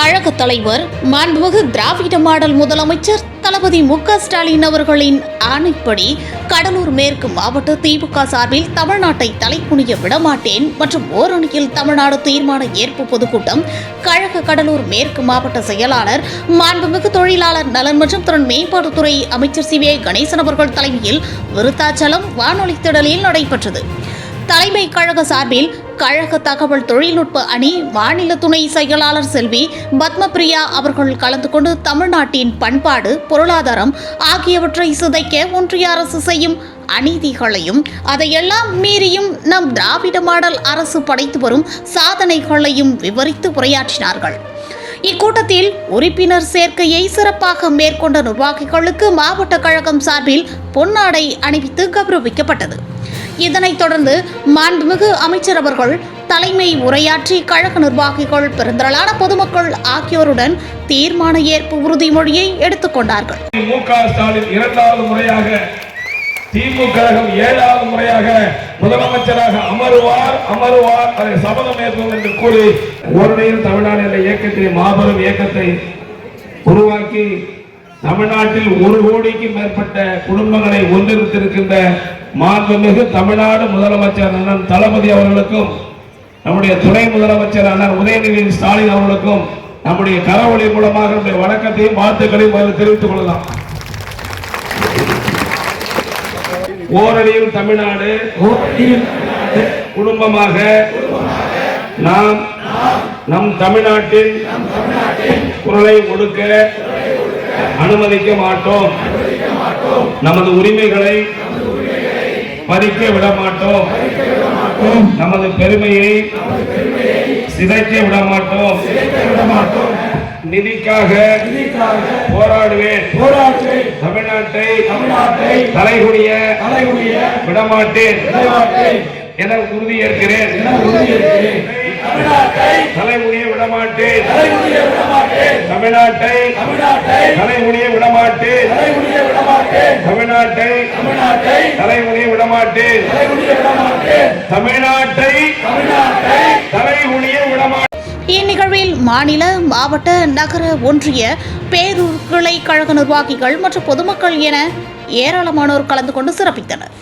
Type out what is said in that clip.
கழக தலைவர் மாண்புமிகு திராவிட மாடல் முதலமைச்சர் தளபதி மு க ஸ்டாலின் அவர்களின் ஆணைப்படி கடலூர் மேற்கு மாவட்ட திமுக சார்பில் தமிழ்நாட்டை தலைக்குனிய விடமாட்டேன் மற்றும் ஓரணியில் தமிழ்நாடு தீர்மான ஏற்பு பொதுக்கூட்டம் கழக கடலூர் மேற்கு மாவட்ட செயலாளர் மாண்புமிகு தொழிலாளர் நலன் மற்றும் திறன் மேம்பாட்டுத்துறை அமைச்சர் சி. வி. கணேசன் அவர்கள் தலைமையில் விருத்தாச்சலம் வானொலி திடலில் நடைபெற்றது. தலைமை கழக சார்பில் கழக தகவல் தொழில்நுட்ப அணி மாநில துணை செயலாளர் செல்வி பத்மபிரியா அவர்கள் கலந்து கொண்டு தமிழ்நாட்டின் பண்பாடு பொருளாதாரம் ஆகியவற்றை சிதைக்க ஒன்றிய அரசு செய்யும் அநீதிகளையும் அதையெல்லாம் மீறியும் நம் திராவிட மாடல் அரசு படைத்து வரும் சாதனைகளையும் விவரித்து உரையாற்றினார்கள். இக்கூட்டத்தில் உறுப்பினர் சேர்க்கையை சிறப்பாக மேற்கொண்ட நிர்வாகிகளுக்கு மாவட்ட கழகம் சார்பில் பொன்னாடை அணிவித்து கௌரவிக்கப்பட்டது. இதனைத் தொடர்ந்து மாண்புமிகு அமைச்சர் அவர்கள் தலைமை உரையாற்றி கழக நிர்வாகிகள் பெருந்திரளான பொதுமக்கள் ஆகியோருடன் தீர்மான ஏற்பு உறுதிமொழியை எடுத்துக்கொண்டார்கள் மு க ஸ்டாலின் இரண்டாவது முறையாக திமுக ஏழாவது முறையாக முதலமைச்சராக அமருவார் அமருவார். அதை சபதம் ஏற்போம் என்று கூறி ஒருடையில் தமிழ்நாடு என்ற இயக்கத்தை மாபெரும் இயக்கத்தை உருவாக்கி தமிழ்நாட்டில் ஒரு கோடிக்கு மேற்பட்ட குடும்பங்களை ஒன்றிருத்திருக்கின்ற மாண்புமிகு தமிழ்நாடு முதலமைச்சர் அண்ணன் தளபதி அவர்களுக்கும் நம்முடைய துணை முதலமைச்சர் அண்ணன் உதயநிதி ஸ்டாலின் அவர்களுக்கும் நம்முடைய கரவொலி மூலமாக நம்முடைய வணக்கத்தையும் வாழ்த்துக்களையும் தெரிவித்துக் கொள்ளலாம். ஓரணியில் தமிழ்நாடு குடும்பமாக நாம் நம் தமிழ்நாட்டின் குரலை ஒடுக்க அனுமதிக்க மாட்டோம். நமது உரிமைகளை பறிக்க விட மாட்டோம். நமது பெருமையை சிதைக்க விட மாட்டோம். நிதிக்காக போராடுவேன். போராட்டத்தை தமிழ்நாட்டை தமிழ்நாட்டை தலைகுனிய தலைகுனிய விடமாட்டேன். என உறுதியேற்கிறேன். தலைமுடிய விடமாட்டேன். தமிழ்நாட்டை தமிழ்நாட்டை தலைமுடிய விடமாட்டேன். தமிழ்நாட்டை தமிழ்நாட்டை தலைமுடிய விடமாட்டேன். தமிழ்நாட்டை தலைகுனிய விடமாட்டேன் இந்நிகழ்வில் மாநில மாவட்ட நகர ஒன்றிய பேரூர் கிளை கழக நிர்வாகிகள் மற்றும் பொதுமக்கள் என ஏராளமானோர் கலந்து கொண்டு சிறப்பித்தனர்.